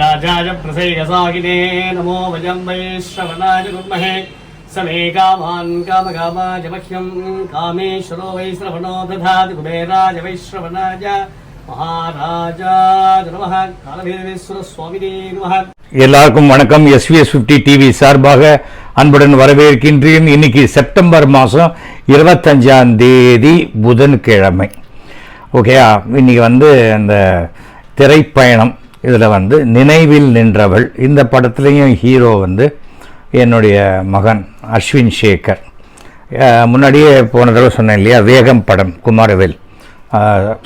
ராஜாதிராஜாய பிரசேகசாகினே நமோ வஜம் வைஸ்ரவனாய குர்மஹே சமே come on காம காமகாமாய மஹ்யம் காமேஸ்வரோ வைஸ்ரவணோ ததாதி குபேராஜ வைஸ்ரவனாய எல்லாருக்கும் வணக்கம். எஸ்விஎஸ் பிப்டி டிவி சார்பாக அன்புடன் வரவேற்கின்றேன். இன்னைக்கு செப்டம்பர் மாதம் இருபத்தஞ்சாம் தேதி புதன்கிழமை. ஓகேயா இன்னைக்கு வந்து அந்த திரைப்பயணம். இதில் வந்து நினைவில் நின்றவள். இந்த படத்துலேயும் ஹீரோ வந்து என்னுடைய மகன் அஸ்வின் சேகர். முன்னாடியே போன தடவை சொன்னேன் இல்லையா வேகம் படம் குமாரவேல்.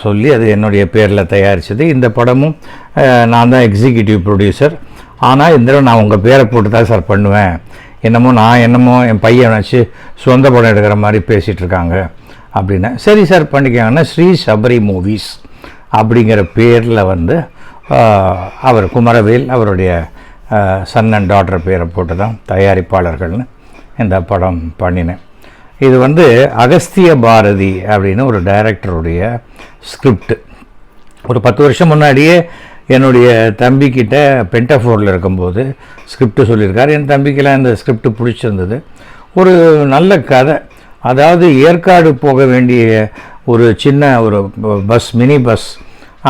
சொல்லி அது என்னுடைய பேரில் தயாரித்தது இந்த படமும் நான் தான் எக்ஸிக்யூட்டிவ் ப்ரொடியூசர் ஆனால் இந்த தடவை நான் உங்கள் பேரை போட்டு தான் சார் பண்ணுவேன். என்னமோ நான் என்னமோ என் பையன் வச்சு சொந்த படம் எடுக்கிற மாதிரி பேசிகிட்டு இருக்காங்க அப்படின்னு. சரி சார் பண்ணிக்காங்கன்னா ஸ்ரீ சபரி மூவிஸ் அப்படிங்கிற பேரில் வந்து அவர் குமரவேல் அவருடைய சன் அண்ட் டாட்டர் பேரை போட்டு தான் தயாரிப்பாளர்கள்னு இந்த படம் பண்ணினேன் இது வந்து அகஸ்திய பாரதி அப்படின்னு ஒரு டைரக்டருடைய ஸ்கிரிப்ட். ஒரு பத்து வருஷம் முன்னாடியே என்னுடைய தம்பிக்கிட்ட பென்டஃபோரில் இருக்கும்போது ஸ்கிரிப்ட் சொல்லியிருக்காரு. என் தம்பிக்கெல்லாம் இந்த ஸ்கிரிப்ட் பிடிச்சிருந்தது. ஒரு நல்ல கதை. அதாவது ஏற்காடு போக வேண்டிய ஒரு சின்ன ஒரு பஸ் மினி பஸ்.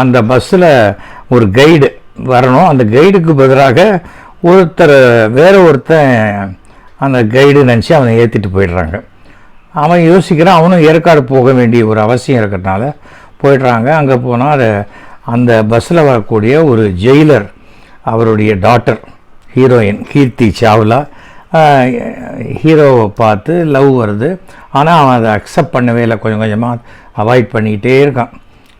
அந்த பஸ்ஸில் ஒரு கைடு வரணும். அந்த கைடுக்கு பதிலாக ஒருத்தர் வேற ஒருத்தன் அந்த கைடு நினச்சி அவனை ஏற்றிட்டு போயிடுறாங்க. அவன் யோசிக்கிறான் அவனும் ஏற்காடு போக வேண்டிய ஒரு அவசியம் இருக்கிறதுனால போயிடுறாங்க. அங்கே போனால் அது அந்த பஸ்ஸில் வரக்கூடிய ஒரு ஜெயிலர் அவருடைய டாட்டர் ஹீரோயின் கீர்த்தி சாவ்லா. ஹீரோவை பார்த்து லவ் வருது. ஆனால் அவன் அதை அக்செப்ட் பண்ணவே இல்லை. கொஞ்சம் கொஞ்சமாக அவாய்ட் பண்ணிக்கிட்டே இருக்கான்.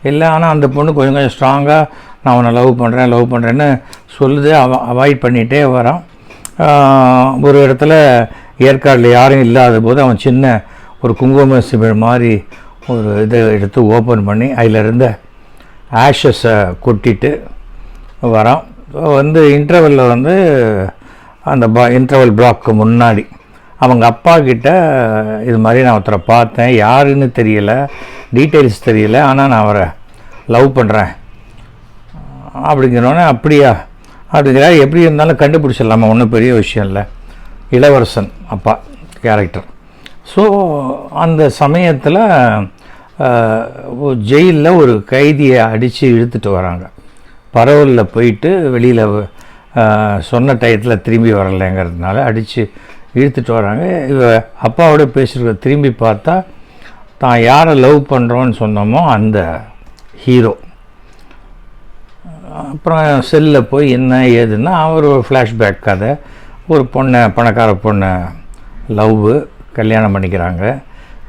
இல்லை ஆனால் அந்த பொண்ணு கொஞ்சம் கொஞ்சம் ஸ்ட்ராங்காக நான் அவனை லவ் பண்ணுறேன் லவ் பண்ணுறேன்னு சொல்லுது. அவ அவாய்ட் பண்ணிகிட்டே வரான். ஒரு இடத்துல ஏற்காடில் யாரும் இல்லாத போது அவன் சின்ன ஒரு குங்கும சிமிழ் மாதிரி ஒரு இதை எடுத்து ஓப்பன் பண்ணி அதிலிருந்த ஆஷஸை கொட்டிட்டு வரான். வந்து இன்டர்வெல்லில் வந்து அந்த பா இன்டர்வல் பிளாக்கு முன்னாடி அவங்க அப்பா கிட்ட இது மாதிரி நான் ஒருத்தரை பார்த்தேன். யாருன்னு தெரியல டீட்டெயில்ஸ் தெரியல. ஆனால் நான் அவரை லவ் பண்ணுறேன் அப்படிங்கிறோன்னே அப்படியா? அப்படிங்கிற எப்படி இருந்தாலும் கண்டுபிடிச்சிடலாமா? ஒன்றும் பெரிய விஷயம் இல்லை. இளவரசன் அப்பா கேரக்டர் ஸோ அந்த சமயத்தில் ஜெயிலில் ஒரு கைதியை அடித்து இழுத்துட்டு வராங்க. பரவலில் போயிட்டு வெளியில் சொன்ன டயத்தில் திரும்பி வரலைங்கிறதுனால அடித்து இழுத்துட்டு வராங்க. இவ அப்பாவோட பேசுகிற திரும்பி பார்த்தா தான் யாரை லவ் பண்ணுறோன்னு சொன்னோமோ அந்த ஹீரோ. அப்புறம் செல்லில் போய் என்ன ஏதுன்னா அவர் ஒரு ஃப்ளாஷ்பேக் கதை. ஒரு பொண்ணை பணக்கார பொண்ணை லவ்வு கல்யாணம் பண்ணிக்கிறாங்க.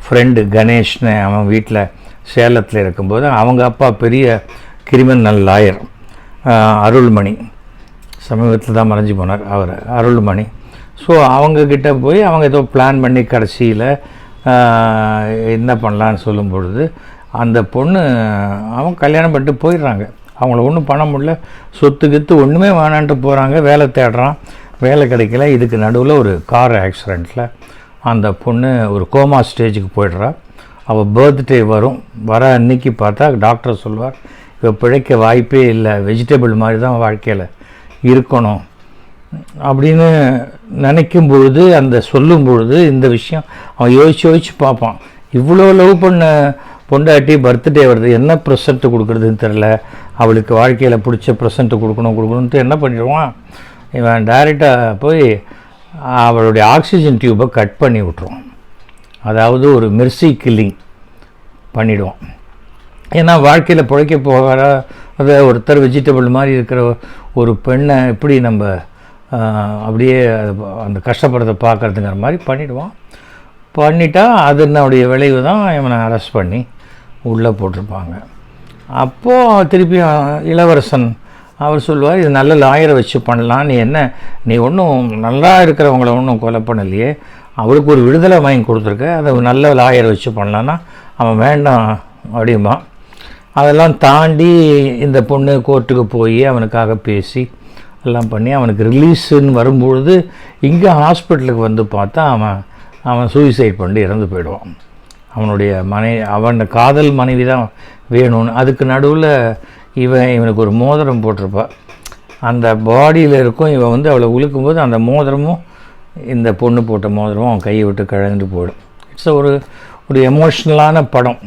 ஃப்ரெண்டு கணேஷ்னு அவன் வீட்டில் சேலத்தில் இருக்கும்போது அவங்க அப்பா பெரிய கிரிமினல் லாயர் அருள்மணி. சமீபத்தில் தான் மறைஞ்சு போனார் அவர் அருள்மணி. ஸோ அவங்கக்கிட்ட போய் அவங்க ஏதோ பிளான் பண்ணி கடைசியில் என்ன பண்ணலான்னு சொல்லும் பொழுது அந்த பொண்ணு அவன் கல்யாணம் பண்ணிட்டு போயிடுறாங்க. அவங்கள ஒன்றும் பண்ண முடியல. சொத்து கித்து ஒன்றுமே வேணான்ட்டு போகிறாங்க வேலை தேடுறான். வேலை கிடைக்கல. இதுக்கு நடுவில் ஒரு கார் ஆக்சிடெண்ட்டில் அந்த பொண்ணு ஒரு கோமா ஸ்டேஜுக்கு போய்ட்றா. அவள் பர்த்டே வரும். வர அன்னைக்கு பார்த்தா டாக்டர் சொல்வார் இப்போ பிழைக்க வாய்ப்பே இல்லை. வெஜிடபிள் மாதிரி தான் வாழ்க்கையில் இருக்கணும். அப்படின்னு நினைக்கும் பொழுது அந்த சொல்லும் பொழுது இந்த விஷயம் அவன் யோசிச்சு யோசிச்சு பார்ப்பான். இவ்வளோ லவ் பண்ண பொண்டாட்டி பர்த்டே வருது என்ன ப்ரெசண்ட்டு கொடுக்குறதுன்னு தெரில அவளுக்கு வாழ்க்கையில் பிடிச்ச ப்ரெசண்ட்டு கொடுக்கணும் கொடுக்கணுன்ட்டு என்ன பண்ணிடுவான்? இவன் டைரெக்டாக போய் அவளுடைய ஆக்சிஜன் டியூப்பை கட் பண்ணி விட்ருவான் அதாவது ஒரு மெர்சி கில்லிங் பண்ணிடுவான். ஏன்னா வாழ்க்கையில் பிழைக்க போகிற அதை ஒருத்தர் வெஜிடபிள் மாதிரி இருக்கிற ஒரு பெண்ணை எப்படி நம்ம அப்படியே அது- அந்த கஷ்டப்படுறத பார்க்குறதுங்கிற மாதிரி பண்ணிவிடுவான் பண்ணிட்டா அதனுடைய விளைவு தான் இவனை அரெஸ்ட் பண்ணி உள்ளே போட்டிருப்பாங்க. அப்போது திருப்பி இளவரசன் அவர் சொல்லுவார் இது நல்ல லாயரை வச்சு பண்ணலாம். நீ என்ன நீ ஒன்றும் நல்லா இருக்கிறவங்கள ஒன்றும் கொலை பண்ணலையே. அவருக்கு ஒரு விடுதலை வாங்கி கொடுத்துருக்க. அதை நல்ல லாயரை வச்சு பண்ணலான்னா அவன் வேண்டாம் அப்படிமா அதெல்லாம் தாண்டி இந்த பொண்ணு கோர்ட்டுக்கு போய் அவனுக்காக பேசி எல்லாம் பண்ணி அவனுக்கு ரிலீஸுன்னு வரும்பொழுது இங்கே ஹாஸ்பிட்டலுக்கு வந்து பார்த்தா அவன் அவன் சூசைட் பண்ணி இறந்து போயிடுவான். அவனுடைய மனை அவன் காதல் மனைவி தான் வேணும்னு. அதுக்கு நடுவில் இவன் இவனுக்கு ஒரு மோதிரம் போட்டிருப்பா. அந்த பாடியில் இருக்கும் இவன் வந்து அவளை உழுக்கும்போது அந்த மோதிரமும் இந்த பொண்ணு போட்ட மோதிரமும் அவன் கையை விட்டு கழண்டு போயிடும். இட்ஸ் ஒரு ஒரு எமோஷ்னலான படம்.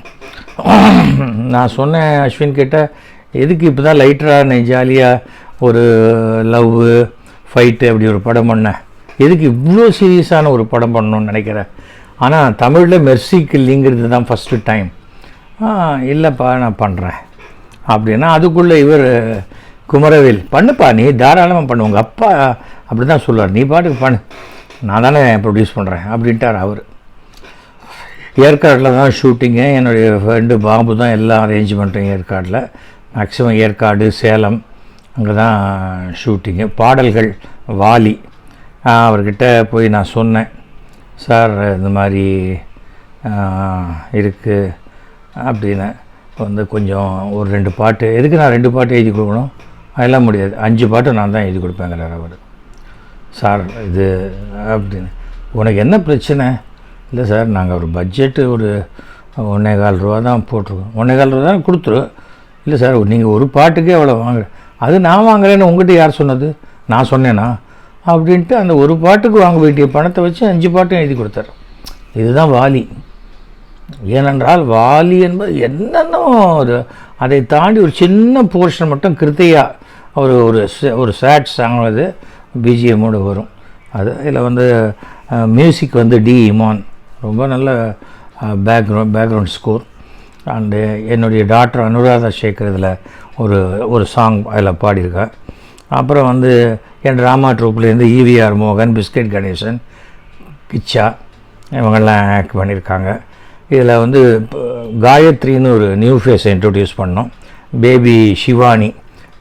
நான் சொன்னேன் அஸ்வின் கிட்ட எதுக்கு இப்போ தான் லைட்டராக ஜாலியாக ஒரு லவ் ஃபைட்டு அப்படி ஒரு படம் பண்ணேன் எதுக்கு இவ்வளோ சீரியஸான ஒரு படம் பண்ணணும்னு நினைக்கிறேன் ஆனால் தமிழில் மெர்சி கில்லிங்கிறது தான் ஃபஸ்ட்டு டைம் இல்லைப்பா நான் பண்ணுறேன் அப்படின்னா அதுக்குள்ளே இவர் குமரவேல் பண்ணுப்பா நீ தாராளமாக பண்ணு. உங்கள் அப்பா அப்படி தான் சொல்லுவார். நீ பாட்டுக்கு பண்ணு. நான் தானே ப்ரொடியூஸ் பண்ணுறேன் அப்படின்ட்டார் அவர். ஏற்காட்டில் தான் ஷூட்டிங்கு என்னுடைய ஃப்ரெண்டு பாபு தான் எல்லா அரேஞ்ச்மெண்ட்டும் ஏற்காடில். மேக்ஸிமம் ஏற்காடு சேலம் அங்கே தான் ஷூட்டிங்கு பாடல்கள் வாலி. அவர்கிட்ட போய் நான் சொன்னேன். சார் இந்த மாதிரி இருக்குது அப்படின்னு. வந்து கொஞ்சம் ஒரு ரெண்டு பாட்டு எதுக்கு நான் ரெண்டு பாட்டு எழுதி கொடுக்கணும்? அதெல்லாம் முடியாது. அஞ்சு பாட்டு நான் தான் எழுதி கொடுப்பேங்கிறார் அவர் சார் இது அப்படின்னு. உனக்கு என்ன பிரச்சனை? இல்லை சார் நாங்கள் ஒரு பட்ஜெட்டு ஒரு ஒன்றே கால் ரூபா தான் போட்டிருக்கோம். ஒன்றே கால் ரூபா தான் கொடுத்துரு. இல்லை சார் நீங்கள் ஒரு பாட்டுக்கே அவ்வளோ வாங்குற அது நான் வாங்குறேன்னு உங்கள்கிட்ட யார் சொன்னது? நான் சொன்னேன்னா அப்படின்ட்டு அந்த ஒரு பாட்டுக்கு வாங்க வேண்டிய பணத்தை வச்சு அஞ்சு பாட்டும் எழுதி கொடுத்தாரு. இதுதான் வாலி. ஏனென்றால் வாலி என்பது என்னென்னோ ஒரு அதை தாண்டி ஒரு சின்ன போர்ஷன் மட்டும் கிருத்தையா ஒரு ஒரு ஒரு சேட் சாங் அது பிஜிஎம்மோடு வரும். அது இதில் வந்து மியூசிக் வந்து டி இமான். ரொம்ப நல்ல பேக்ரவுண்ட் பேக்ரவுண்ட் ஸ்கோர் அண்டு என்னுடைய டாக்டர் அனுராதா சேகர் இதில் ஒரு ஒரு சாங் அதில் பாடியிருக்கேன் அப்புறம் வந்து என் ட்ராமா ட்ரூப்லேருந்து ஈவிஆர் மோகன் பிஸ்கெட் கணேசன் கிச்சா இவங்கெல்லாம் ஆக்ட் பண்ணியிருக்காங்க. இதில் வந்து இப்போ காயத்ரின்னு ஒரு நியூ ஃபேஸை இன்ட்ரடியூஸ் பண்ணோம். பேபி சிவானி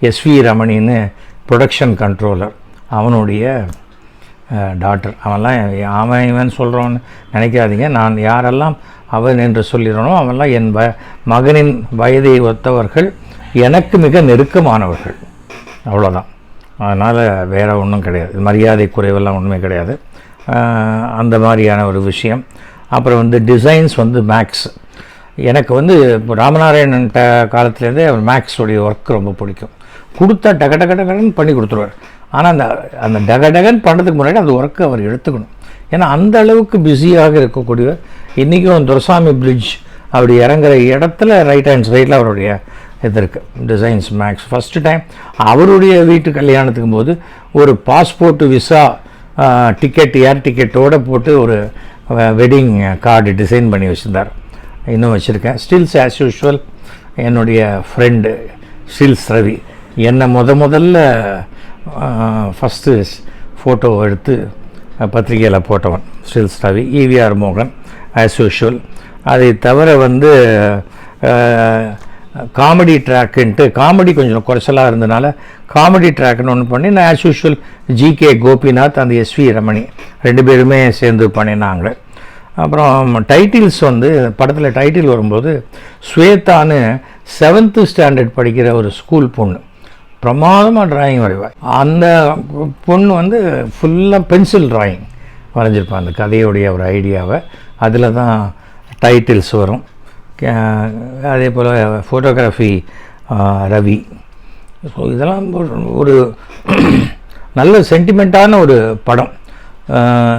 எஸ்வி ரமணின்னு ப்ரொடக்ஷன் கண்ட்ரோலர் அவனுடைய டாக்டர் அவன்லாம் அவன் இவன் சொல்கிறோன்னு நினைக்காதீங்க. நான் யாரெல்லாம் அவன் என்று சொல்லிடணும் அவன்லாம் என் வ மகனின் வயதை ஒத்தவர்கள் எனக்கு மிக நெருக்கமானவர்கள். அவ்வளோதான் அதனால் வேறு ஒன்றும் கிடையாது. மரியாதை குறைவெல்லாம் ஒன்றுமே கிடையாது. அந்த மாதிரியான ஒரு விஷயம். அப்புறம் வந்து டிசைன்ஸ் வந்து மேக்ஸ் எனக்கு வந்து இப்போ ராமநாராயணன் ட காலத்துலேருந்தே அவர் மேக்ஸோடைய ஒர்க் ரொம்ப பிடிக்கும். கொடுத்தா டக டக டகன்னு பண்ணி கொடுத்துருவார். ஆனால் அந்த அந்த டக டகன் பண்ணுறதுக்கு முன்னாடி அந்த ஒர்க்கை அவர் எடுத்துக்கணும். ஏன்னா அந்த அளவுக்கு பிஸியாக இருக்கக்கூடியவர். இன்றைக்கும் துரசாமி பிரிட்ஜ் அப்படி இறங்குற இடத்துல ரைட் ஹேண்ட் சைடில் அவருடைய இது இருக்குது டிசைன்ஸ் மேக்ஸ் ஃபஸ்ட்டு டைம் அவருடைய வீட்டு கல்யாணத்துக்கும் போது ஒரு பாஸ்போர்ட் விசா டிக்கெட் ஏர் டிக்கெட்டோடு போட்டு ஒரு வெட்டிங் கார்டு டிசைன் பண்ணி வச்சுருந்தார். இன்னும் வச்சுருக்கேன். ஸ்டில்ஸ் ஆஸ் யூஷுவல் என்னுடைய ஃப்ரெண்டு ஸ்டில்ஸ் ரவி என்னை முத முதல்ல ஃபஸ்ட்டு ஃபோட்டோ எடுத்து பத்திரிகையில் போட்டவன் ஸ்டில்ஸ் ரவி இவிஆர் மோகன் ஆஸ் யூஷுவல் அதை தவிர வந்து காமெடி ட்ராக்குன்ட்டு காமெடி கொஞ்சம் குறைச்சலாக இருந்தனால காமெடி ட்ராக்னு ஒன்று பண்ணி நான் ஆஸ் யூஷுவல் ஜிகே கோபிநாத் அந்த எஸ்வி ரமணி ரெண்டு பேருமே சேர்ந்து பண்ணினாங்க. அப்புறம் டைட்டில்ஸ் வந்து படத்தில் டைட்டில் வரும்போது ஸ்வேதான்னு செவன்த்து ஸ்டாண்டர்ட் படிக்கிற ஒரு ஸ்கூல் பொண்ணு. பிரமாதமாக டிராயிங் வரைவாள் அந்த பொண்ணு வந்து ஃபுல்லாக பென்சில் டிராயிங் வரைஞ்சிருப்பான் அந்த கதையுடைய ஒரு ஐடியாவை அதில் தான் டைட்டில்ஸ் வரும். அதே போல் ஃபோட்டோகிராஃபி ரவி. ஸோ இதெல்லாம் ஒரு- நல்ல சென்டிமெண்ட்டான ஒரு படம்.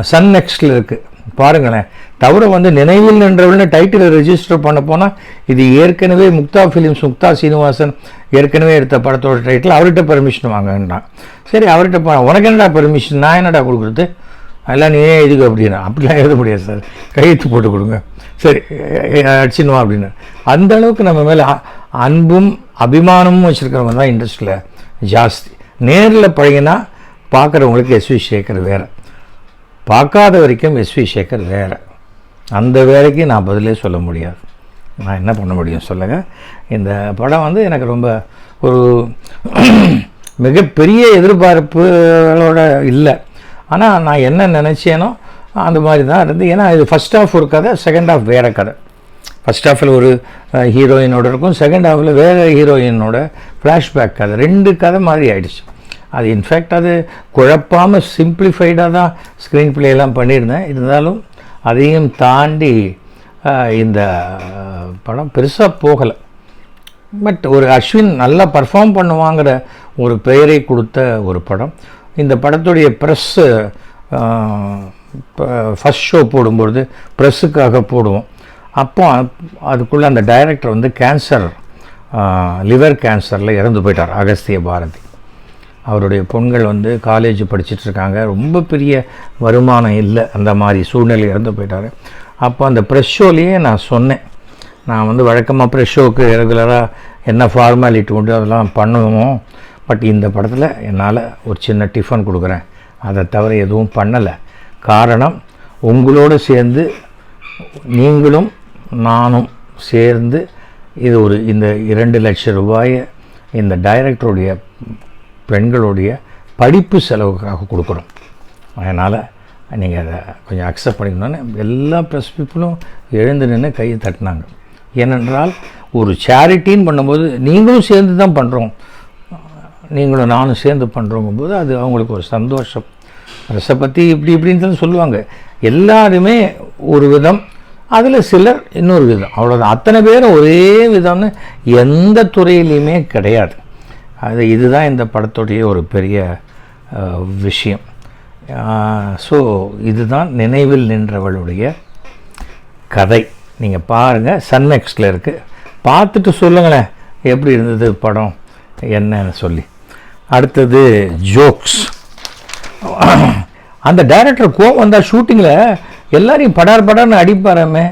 சன் நெக்ஸ்டில் இருக்குது பாருங்களேன். தவிர வந்து நினைவில் நின்றவள்னு டைட்டில் ரெஜிஸ்டர் பண்ண போனால் இது ஏற்கனவே முக்தா ஃபிலிம்ஸ் முக்தா சீனிவாசன் ஏற்கனவே எடுத்த படத்தோட டைட்டில் அவர்கிட்ட பெர்மிஷன் வாங்கினான் சரி அவர்கிட்ட உனக்கு என்னடா பெர்மிஷன் நான் என்னடா கொடுக்குறது? அதெல்லாம் ஏன் எதுக்கு அப்படின்னா? அப்படிலாம் எழுத முடியாது சார். கையெழுத்து போட்டு கொடுங்க. சரி அடிச்சினுவா அப்படின்னு. அந்த அளவுக்கு நம்ம மேலே அன்பும் அபிமானமும் வச்சுருக்கிறவங்க தான் இண்டஸ்ட்ரியில் ஜாஸ்தி. நேரில் பழகினா பார்க்குறவங்களுக்கு எஸ்வி சேகர் வேறு. பார்க்காத வரைக்கும் எஸ்வி சேகர் வேறு. அந்த வேலைக்கு நான் பதிலே சொல்ல முடியாது. நான் என்ன பண்ண முடியும் சொல்லுங்கள் இந்த படம் வந்து எனக்கு ரொம்ப ஒரு மிகப்பெரிய எதிர்பார்ப்புகளோட இல்லை. ஆனால் நான் என்ன நினச்சேனோ அந்த மாதிரி தான் இருந்து. ஏன்னா இது ஃபஸ்ட் ஆஃப் ஒரு கதை செகண்ட் ஆஃப் வேறு கதை. ஃபஸ்ட் ஆஃபில் ஒரு ஹீரோயினோட இருக்கும். செகண்ட் ஆஃபில் வேறு ஹீரோயினோட ஃப்ளாஷ்பேக் கதை. ரெண்டு கதை மாதிரி ஆயிடுச்சு. அது இன்ஃபேக்ட் அது குழப்பாமல் சிம்பிளிஃபைடாக தான் ஸ்க்ரீன் பிளேலாம் பண்ணியிருந்தேன். இருந்தாலும் அதையும் தாண்டி இந்த படம் பெருசாக போகலை. பட் ஒரு அஸ்வின் நல்லா பர்ஃபார்ம் பண்ணுவாங்கிற ஒரு பெயரை கொடுத்த ஒரு படம். இந்த படத்துடைய ப்ரெஸ்ஸு ஃபஸ்ட் ஷோ போடும்பொழுது ப்ரெஸ்ஸுக்காக போடுவோம். அப்போ அதுக்குள்ளே அந்த டைரக்டர் வந்து கேன்சர் லிவர் கேன்சரில் இறந்து போயிட்டார் அகஸ்திய பாரதி. அவருடைய பொண்கள் வந்து காலேஜ் படிச்சுட்டு இருக்காங்க. ரொம்ப பெரிய வருமானம் இல்லை அந்த மாதிரி சூழ்நிலை இறந்து போயிட்டார். அப்போ அந்த ப்ரெஷ் ஷோலேயே நான் சொன்னேன். நான் வந்து வழக்கமாக ப்ரெஷ் ஷோவுக்கு ரெகுலராக என்ன ஃபார்மாலிட்டி உண்டு அதெல்லாம் பண்ணுவோம். பட் இந்த படத்தில் என்னால் ஒரு சின்ன டிஃபன் கொடுக்குறேன். அதை தவிர எதுவும் பண்ணலை. காரணம் உங்களோடு சேர்ந்து நீங்களும் நானும் சேர்ந்து இது ஒரு இந்த இரண்டு லட்சம் ரூபாயை இந்த டைரக்டருடைய பெண்களுடைய படிப்பு செலவுக்காக கொடுக்குறோம். அதனால் நீங்கள் அதை கொஞ்சம் அக்செப்ட் பண்ணிக்கணும்னு எல்லா ப்ரெஸ் பீப்புளும் எழுந்து நின்று கையை தட்டினாங்க. ஏனென்றால் ஒரு சேரிட்டின்னு பண்ணும்போது நீங்களும் சேர்ந்து தான் பண்ணுறோம் நீங்களும் நானும் சேர்ந்து பண்ணுறோங்கும்போது அது அவங்களுக்கு ஒரு சந்தோஷம். ரசை பற்றி இப்படி இப்படின்னு சொல்லுவாங்க. எல்லாருமே ஒரு விதம் அதில் சிலர் இன்னொரு விதம். அவ்வளோதான் அத்தனை பேரும் ஒரே விதம்னு எந்த துறையிலையுமே கிடையாது. அது இதுதான் இந்த படத்துடைய ஒரு பெரிய விஷயம். ஸோ இதுதான் நினைவில் நின்றவளுடைய கதை. நீங்கள் பாருங்கள் சன்மெக்ஸில் இருக்குது பார்த்துட்டு சொல்லுங்களேன். எப்படி இருந்தது படம்? என்னன்னு சொல்லி. அடுத்தது ஜோக்ஸ் அந்த டைரக்டர் கோவம் வந்தால் ஷூட்டிங்கில் எல்லாரையும் படார் படார்னு அடிப்பாராமே.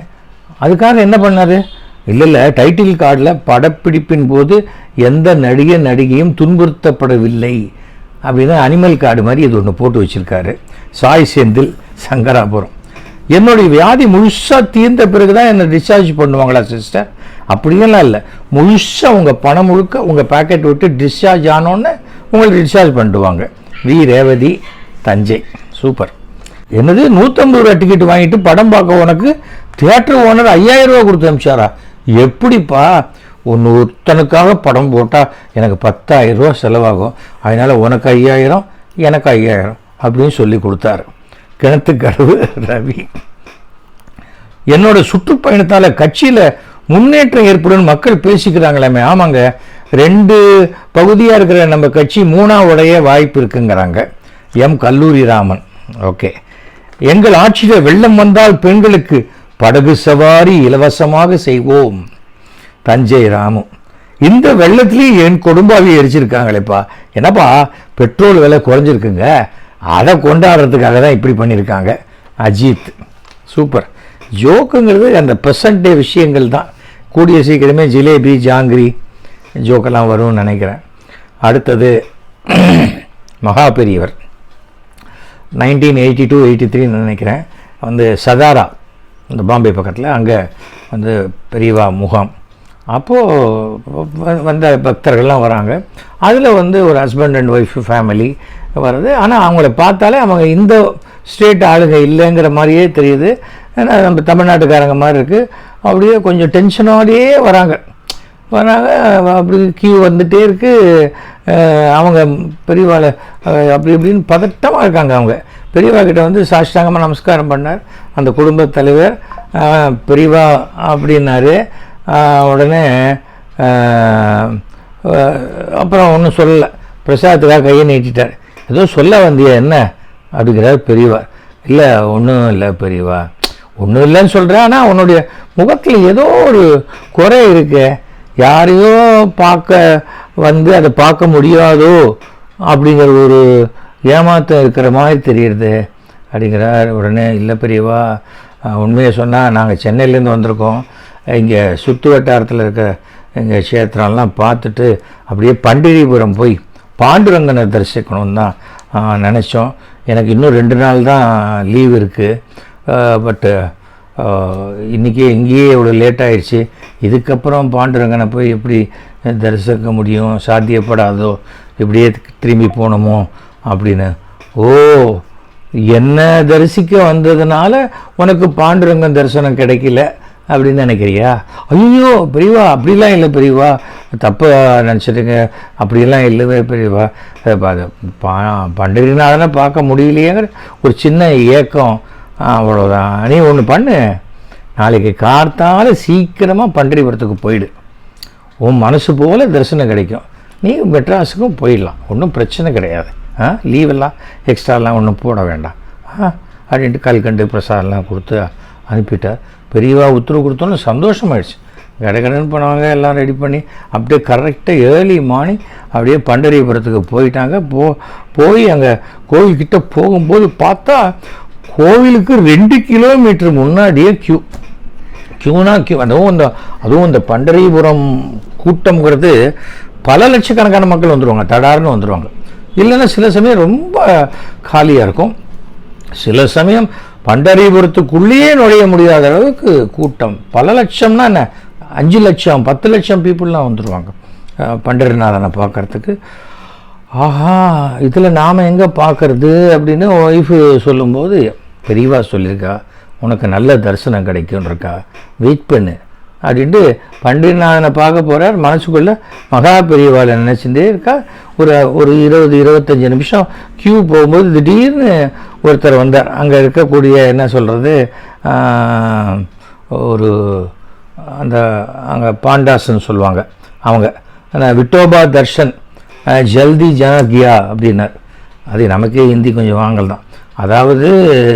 அதுக்காக என்ன பண்ணாரு? இல்லை இல்லை டைட்டில் கார்டில் படப்பிடிப்பின் போது எந்த நடிகை நடிகையும் துன்புறுத்தப்படவில்லை. அப்படின்னு அனிமல் கார்டு மாதிரி இது ஒன்று போட்டு வச்சுருக்காரு. சாய் செந்தில் சங்கராபுரம். என்னுடைய வியாதி முழுசாக தீர்ந்த பிறகு தான் என்னை டிஸ்சார்ஜ் பண்ணுவாங்களா சிஸ்டர் அப்படியெல்லாம் இல்லை. முழுசாக உங்கள் பணம் முழுக்க உங்கள் பேக்கெட் விட்டு டிஸ்சார்ஜ் ஆனோன்னு உங்களை டிஸ்சார்ஜ் பண்ணிடுவாங்க. வி. ரேவதி தஞ்சை. சூப்பர் என்னது? நூற்றம்பது ரூபா டிக்கெட் வாங்கிட்டு படம் பார்க்க உனக்கு தியேட்டர் ஓனர் ஐயாயிரம் ரூபா கொடுத்து அனுப்பிச்சாரா? எப்படிப்பா? ஒன்று ஒருத்தனுக்காக படம் போட்டால் எனக்கு பத்தாயிரம் ரூபா செலவாகும். அதனால் உனக்கு ஐயாயிரம் எனக்கு ஐயாயிரம் அப்படின்னு சொல்லி கொடுத்தாரு. கிணத்துக்கடவு ரவி. என்னோட சுற்றுப்பயணத்தால் கட்சியில் முன்னேற்றம் ஏற்படும் மக்கள் பேசிக்கிறாங்களாமே. ஆமாங்க. ரெண்டு பகுதியாக இருக்கிற நம்ம கட்சி மூணாவுடைய வாய்ப்பு இருக்குங்கிறாங்க. எம். கல்லூரி ராமன் ஓகே. எங்கள் ஆட்சியில் வெள்ளம் வந்தால் பெண்களுக்கு படகு சவாரி இலவசமாக செய்வோம். தஞ்சை ராமு. இந்த வெள்ளத்துலேயும் என் குடும்பாவி எரிச்சிருக்காங்களேப்பா. என்னப்பா பெட்ரோல் விலை குறைஞ்சிருக்குங்க. அதை கொண்டாடுறதுக்காக தான் இப்படி பண்ணியிருக்காங்க. அஜித். சூப்பர். ஜோக்குங்கிறது அந்த ப்ரெசன்ட் டே விஷயங்கள் தான். கூடிய சீக்கிரமே ஜிலேபி ஜாங்கிரி ஜோக்கெல்லாம் வரும்னு நினைக்கிறேன். அடுத்தது மகா பெரியவர். நைன்டீன் எயிட்டி டூ எயிட்டி த்ரீன்னு நினைக்கிறேன். வந்து சதாரா இந்த பாம்பே பக்கத்தில் அங்கே வந்து பெரியவா முகாம். அப்போது வந்த பக்தர்கள்லாம் வராங்க. அதில் வந்து ஒரு ஹஸ்பண்ட் அண்ட் ஒய்ஃப் ஃபேமிலி வருது ஆனால் அவங்கள பார்த்தாலே அவங்க இந்த ஸ்டேட் ஆளுங்க இல்லைங்கிற மாதிரியே தெரியுது. ஏன்னா நம்ம தமிழ்நாட்டுக்காரங்க மாதிரி இருக்குது அப்படியே கொஞ்சம் டென்ஷனோடையே வராங்க. வராங்க. அப்படி கியூ வந்துகிட்டே இருக்குது அவங்க பெரியவாளை அப்படி இப்படின்னு பதட்டமாக இருக்காங்க அவங்க. பெரியவா கிட்ட வந்து சாஷ்டாங்கமாக நமஸ்காரம் பண்ணார். அந்த குடும்ப தலைவர் பெரியவா அப்படின்னாரு. உடனே அப்புறம் ஒன்றும் சொல்லலை. பிரசாதத்துக்காக கையை நீட்டிட்டார். ஏதோ சொல்ல வந்தியா என்ன? அப்படிங்கிறார் பெரியவா. இல்லை ஒன்றும் இல்லை பெரியவா. ஒன்றும் இல்லைன்னு சொல்கிறேன் ஆனால் உன்னுடைய முகத்தில் ஏதோ ஒரு குறை இருக்குது யாரையோ பார்க்க வந்து அதை பார்க்க முடியாதோ அப்படிங்கிற ஒரு ஏமாத்தம் இருக்கிற மாதிரி தெரியுது அப்படிங்கிறார். உடனே இல்லை பெரியவா உண்மையை சொன்னால் நாங்கள் சென்னையிலேருந்து வந்திருக்கோம். இங்கே சுற்று வட்டாரத்தில் இருக்க எங்கள் க்ஷேத்திரம்லாம் பார்த்துட்டு அப்படியே பண்டிகைபுரம் போய் பாண்டுரங்கனை தரிசிக்கணும்னு தான் நினச்சோம். எனக்கு இன்னும் ரெண்டு நாள் தான் லீவ் இருக்குது பட்டு இன்றைக்கே இங்கேயே இவ்வளோ லேட் ஆயிடுச்சு. இதுக்கப்புறம் பாண்டுரங்கனை போய் எப்படி தரிசிக்க முடியும்? சாத்தியப்படாதோ? இப்படியே திரும்பி போகணுமோ? அப்படின்னு. ஓ என்ன தரிசிக்க வந்ததுனால உனக்கு பாண்டுரங்கன் தரிசனம் கிடைக்கல அப்படின்னு நினைக்கிறியா? ஐயோ பெரியவா அப்படிலாம் இல்லை பெரியவா. தப்பு நினச்சிட்டுங்க. அப்படிலாம் இல்லை பெரியவா. அது பா- அது பார்க்க முடியலையேங்கிற ஒரு சின்ன ஏக்கம். அவ்வளோதான் நீ ஒன்று பண்ணு. நாளைக்கு கார்த்தால சீக்கிரமாக பண்டிகைபுரத்துக்கு போயிடு. உன் மனசு போல தரிசனம் கிடைக்கும். நீ மெட்ராஸுக்கும் போயிடலாம். ஒன்றும் பிரச்சனை கிடையாது. ஆ? லீவெல்லாம் எக்ஸ்ட்ராலாம் ஒன்றும் போட வேண்டாம். ஆ? அப்படின்ட்டு கல்கண்டு பிரசாதம்லாம் கொடுத்து அனுப்பிட்டார். பெரியவா உத்தரவு கொடுத்தோன்னு சந்தோஷமாயிடுச்சு. கடகடன்னு பண்ணுவாங்க எல்லாம் ரெடி பண்ணி அப்படியே கரெக்டாக ஏர்லி மார்னிங் அப்படியே பண்டரிபுரத்துக்கு போயிட்டாங்க. போ போய் அங்கே கோவில்கிட்ட போகும்போது பார்த்தா கோவிலுக்கு ரெண்டு கிலோமீட்டர் முன்னாடியே க்யூ கியூனா க்யூ அதுவும் இந்த அதுவும் இந்த பண்டரிபுரம் கூட்டம்ங்கிறது பல லட்சக்கணக்கான மக்கள் வந்துடுவாங்க தடார்னு வந்துடுவாங்க இல்லைன்னா சில சமயம் ரொம்ப காலியாக இருக்கும். சில சமயம் பண்டரிபுரத்துக்குள்ளேயே நுழைய முடியாத அளவுக்கு கூட்டம். பல லட்சம்னா என்ன? அஞ்சு லட்சம் பத்து லட்சம் பீப்புளெலாம் வந்துடுவாங்க பண்டரிநாதனை பார்க்கறதுக்கு. ஆஹா இதில் நாம் எங்கே பார்க்கறது அப்படின்னு ஒய்ஃபு சொல்லும்போது பெரியவா சொல்லியிருக்கா உனக்கு நல்ல தரிசனம் கிடைக்கும்னு இருக்கா வெயிட் பண்ணு. அப்படின்ட்டு பண்டிதநாதனை பார்க்க போகிறார் மனசுக்குள்ளே மகா பெரியவாளை நினச்சிட்டே இருக்கா? ஒரு ஒரு இருபது இருபத்தஞ்சி நிமிஷம் க்யூ போகும்போது திடீர்னு ஒருத்தர் வந்தார். அங்கே இருக்கக்கூடிய என்ன சொல்கிறது ஒரு அந்த அங்கே பாண்டாஸ்ன்னு சொல்லுவாங்க அவங்க. ஆனால் விட்டோபா தர்ஷன் ஜல்தி ஜனகியா அப்படின்னார். அது நமக்கே ஹிந்தி கொஞ்சம் வாங்கல் தான். அதாவது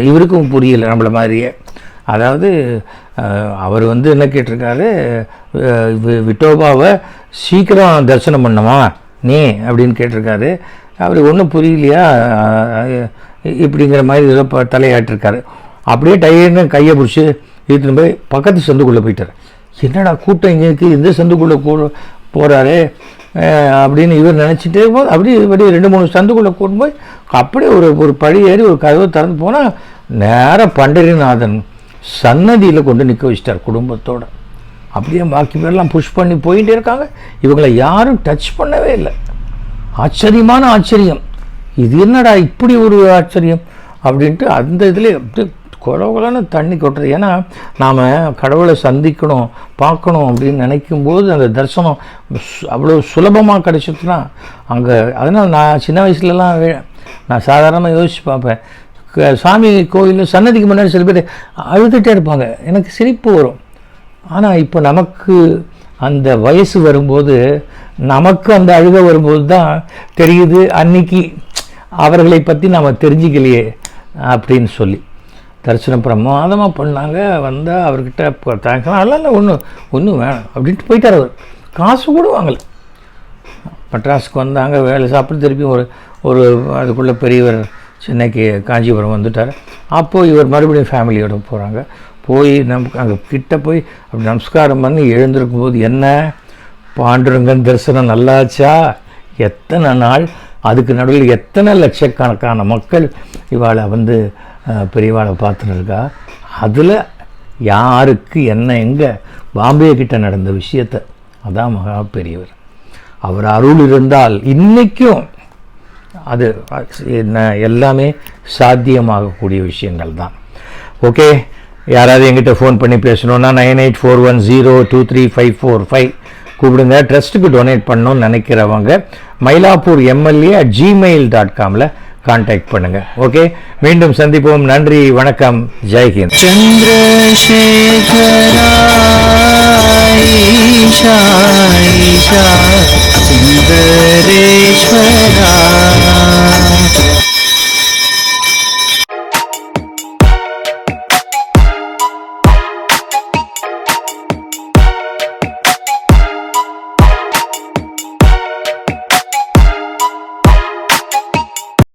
இவருக்கும் புரியல நம்மளை மாதிரியே. அதாவது அவர் வந்து என்ன கேட்டிருக்காரு? வி- விட்டோபாவை சீக்கிரம் தரிசனம் பண்ணுமா நீ? அப்படின்னு கேட்டிருக்காரு. அவருக்கு ஒன்றும் புரியலையா? இப்படிங்கிற மாதிரி ஏதோ தலையாட்டிருக்காரு. அப்படியே டயர்னு கையை பிடிச்சி இழுத்துன்னு போய் பக்கத்து சந்துக்குள்ளே போயிட்டார். என்னடா கூட்டம் இங்கே இருக்குது இந்த சந்துக்குள்ளே கூ போகிறாரு அப்படின்னு இவர் நினச்சிட்டே போது அப்படியே இப்படி ரெண்டு மூணு சந்துக்குள்ளே கூட்டு போய் அப்படியே ஒரு ஒரு படி ஏறி ஒரு கதவை திறந்து போனால் நேராக பண்டரிநாதன் சன்னதியில் கொண்டு நிற்க வச்சிட்டார் குடும்பத்தோடு. அப்படியே பாக்கி பேர்லாம் புஷ் பண்ணி போயிட்டே இருக்காங்க. இவங்களை யாரும் டச் பண்ணவே இல்லை. ஆச்சரியமான ஆச்சரியம். இது என்னடா இப்படி ஒரு ஆச்சரியம்? அப்படின்ட்டு அந்த இதில் அப்படியே குளவுலன்னு தண்ணி கொட்டுறது. ஏன்னா நாம் கடவுளை சந்திக்கணும் பார்க்கணும் அப்படின்னு நினைக்கும் போது அந்த தரிசனம் அவ்வளோ சுலபமாக கிடச்சிட்டுனா அங்கே அதனால் நான் சின்ன வயசுலலாம் நான் சாதாரணமாக யோசிச்சு பார்ப்பேன். க- சாமி கோயில் சன்னதிக்கு முன்னாடி சில பேர் அழுதுகிட்டே இருப்பாங்க. எனக்கு சிரிப்பு வரும். ஆனால் இப்போ நமக்கு அந்த வயசு வரும்போது நமக்கு அந்த அழுக வரும்போது தான் தெரியுது அன்னைக்கு. அவர்களை பற்றி நாம் தெரிஞ்சுக்கலையே அப்படின்னு சொல்லி. தரிசனம் பிரமாதமாக பண்ணாங்க வந்தால் அவர்கிட்ட தேங்க்ஸ் இல்லை இல்லை ஒன்றும் ஒன்றும் வேணாம் அப்படின்ட்டு போயிட்டார் அவர். காசு கூட வாங்கலை. மெட்ராஸுக்கு வந்தாங்க வேலை சாப்பிட்டு திருப்பி ஒரு ஒரு அதுக்குள்ளே பெரியவர் சென்னைக்கு காஞ்சிபுரம் வந்துட்டார். அப்போது இவர் மறுபடியும் ஃபேமிலியோட போகிறாங்க போய் நமக்கு அங்கே கிட்ட போய் அப்படி நமஸ்காரம் பண்ணி எழுந்திருக்கும் போது என்ன? பாண்டுரங்கன் தரிசனம் நல்லாச்சா? எத்தனை நாள்? அதுக்கு நடுவில் எத்தனை லட்சக்கணக்கான மக்கள் இவாளை வந்து பெரியவாளை பார்த்துருக்கா? அதில் யாருக்கு என்ன எங்கே? பாம்பே கிட்ட நடந்த விஷயத்தை. அதான் மகா பெரியவர். அவர் அருள் இருந்தால் இன்றைக்கும் அது என்ன எல்லாமே சாத்தியமாகக்கூடிய விஷயங்கள் தான் ஓகே யாராவது எங்கிட்ட ஃபோன் பண்ணி பேசணுன்னா nine eight four one zero two three five four five கூப்பிடுங்க. ட்ரஸ்ட்டுக்கு டொனேட் பண்ணணும்னு நினைக்கிறவங்க Mylapore MLA at Gmail dot Kamil contact பண்ணுங்க. ஓகே மீண்டும் சந்திப்போம். நன்றி வணக்கம். ஜெய்ஹிந்த் சந்திரசேகரா